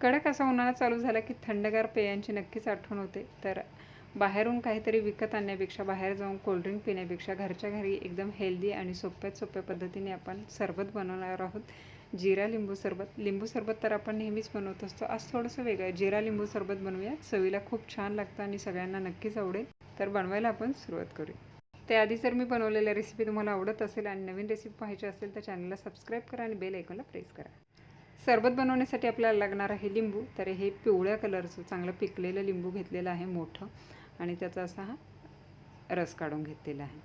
कडक असा उन्हाळा चालू झाला की थंडगार पेयांची नक्कीच आठवण होते. तर बाहेरून काहीतरी विकत आणण्यापेक्षा बाहेर जाऊन कोल्ड्रिंक पिण्यापेक्षा घरच्या घरी एकदम हेल्दी आणि सोप्यात सोप्या पद्धतीने आपण सरबत बनवणार आहोत. जिरा लिंबू सरबत. लिंबू सरबत तर आपण नेहमीच बनवत असतो. आज थोडंसं वेगळं आहे. जिरा लिंबू सरबत बनवूया. चवीला खूप छान लागतं आणि सगळ्यांना नक्कीच आवडेल. तर बनवायला आपण सुरुवात करूया. त्याआधी जर मी बनवलेल्या रेसिपी तुम्हाला आवडत असेल आणि नवीन रेसिपी पाहायची असेल तर चॅनलला सबस्क्राईब करा आणि बेल ऐकूनला प्रेस करा. सरबत बनवण्यासाठी आपल्याला लागणार आहे लिंबू. तर हे पिवळ्या कलरचं चांगलं पिकलेलं लिंबू घेतलेलं आहे मोठं. आणि त्याचा असा हा रस काढून घेतलेला आहे.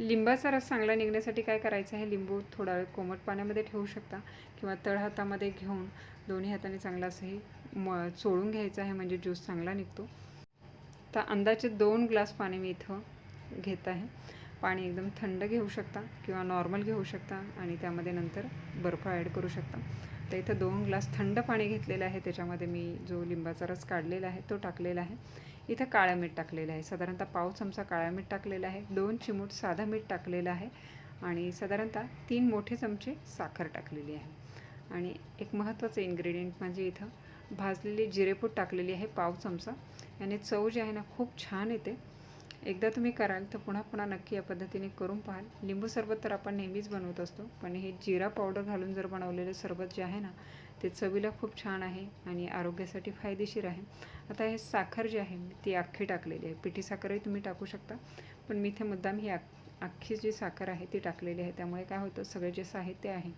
लिंबाचा रस चांगला निघण्यासाठी काय करायचं आहे? लिंबू थोडा वेळ कोमट पाण्यामध्ये ठेवू शकता किंवा तळ हातामध्ये घेऊन दोन्ही हाताने चांगला असं हे म चोळून घ्यायचं आहे म्हणजे ज्यूस चांगला निघतो. तर अंदाजे दोन ग्लास पाणी मी इथं घेत आहे. पाणी एकदम थंड घेऊ शकता किंवा नॉर्मल घेऊ शकता आणि त्यामध्ये नंतर बर्फ ॲड करू शकता. तर इथं दोन ग्लास थंड पाणी घेतलेलं आहे. त्याच्यामध्ये मी जो लिंबाचा रस काढलेला आहे तो टाकलेला आहे. इथं काळं मीठ टाकलेलं आहे. साधारणतः पाव चमचा काळा मीठ टाकलेला आहे. दोन चिमूट साधा मीठ टाकलेलं आहे आणि साधारणतः तीन मोठे चमचे साखर टाकलेली आहे. आणि एक महत्त्वाचं इन्ग्रेडियंट म्हणजे इथं भाजलेली जिरेपूट टाकलेली आहे पाव चमचा. याने चव जी आहे ना खूप छान येते. एकदा तुम्ही कराल तर पुन्हा पुन्हा नक्की या पद्धतीने करून पाहाल. लिंबू सरबत तर आपण नेहमीच बनवत असतो. पण हे जिरा पावडर घालून जर बनवलेलं सरबत जे आहे ना ते चवीला खूप छान आहे आणि आरोग्यासाठी फायदेशीर आहे. आता हे साखर जी आहे ती अख्खी टाकलेली आहे. पिठी साखरही तुम्ही टाकू शकता. पण मी इथे मुद्दाम ही अख्खी जी साखर आहे ती टाकलेली आहे. त्यामुळे काय होतं सगळे जे साहित्य आहे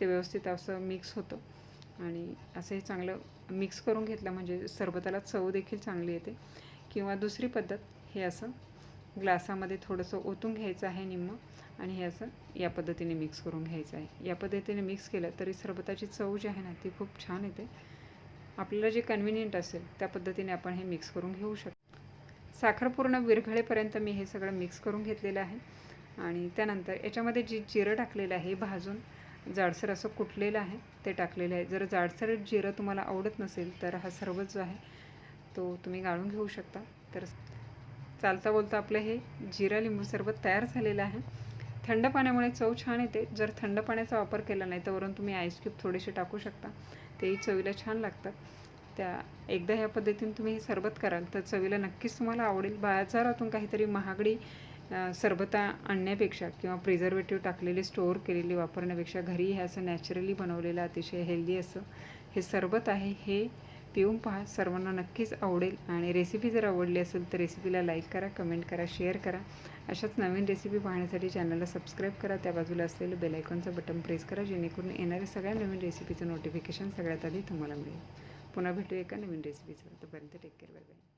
ते व्यवस्थित असं मिक्स होतं. आणि असं हे चांगलं मिक्स करून घेतलं म्हणजे सरबताला चव देखील चांगली येते. किंवा दुसरी पद्धत हे असं ग्लासामध्ये थोडंसं ओतून घ्यायचं आहे निम्म आणि हे असं या पद्धतीने मिक्स करून घ्यायचं आहे. या पद्धतीने मिक्स केलं तरी सरबताची चव जी आहे ना ती खूप छान येते. आपल्याला जे कन्व्हिनियंट असेल त्या पद्धतीने आपण हे मिक्स करून घेऊ शकतो. साखर पूर्ण विरघळेपर्यंत मी हे सगळं मिक्स करून घेतलेलं आहे. आणि त्यानंतर याच्यामध्ये जी जिरं टाकलेलं आहे भाजून जाडसर असं कुटलेलं आहे ते टाकलेलं आहे. जर जाडसर जिरं तुम्हाला आवडत नसेल तर हा सर्वच जो आहे तो तुम्ही गाळून घेऊ शकता. तर चालता बोलता आपलं हे जिरा लिंबू सरबत तयार झालेलं आहे. थंड पाण्यामुळे चव छान येते. जर थंड पाण्याचा वापर केला नाही तर वरून तुम्ही आईस क्यूब थोडेसे टाकू शकता. तेही चवीला छान लागतात त्या एकदा ह्या पद्धतीने तुम्ही हे सरबत कराल तर चवीला नक्कीच तुम्हाला आवडेल. बाजारातून काहीतरी महागडी सरबता आणण्यापेक्षा किंवा प्रिझर्वेटिव्ह टाकलेली स्टोअर केलेली वापरण्यापेक्षा घरी हे असं नॅचरली बनवलेलं अतिशय हेल्दी असं हे सरबत आहे. हे पिऊन पहा. सर्वांना नक्कीच आवडेल. आणि रेसिपी जर आवडली असेल तर रेसिपीला लाईक करा कमेंट करा शेअर करा. अशाच नवीन रेसिपी पाहण्यासाठी चॅनलला सबस्क्राईब करा. त्या बाजूला असलेलं बेलायकॉनचं बटन प्रेस करा जेणेकरून येणाऱ्या सगळ्या नवीन रेसिपीचं नोटिफिकेशन सगळ्यात आधी तुम्हाला मिळेल. पुन्हा भेटू एका नवीन रेसिपीचं तोपर्यंत टेक केअर बाय बाय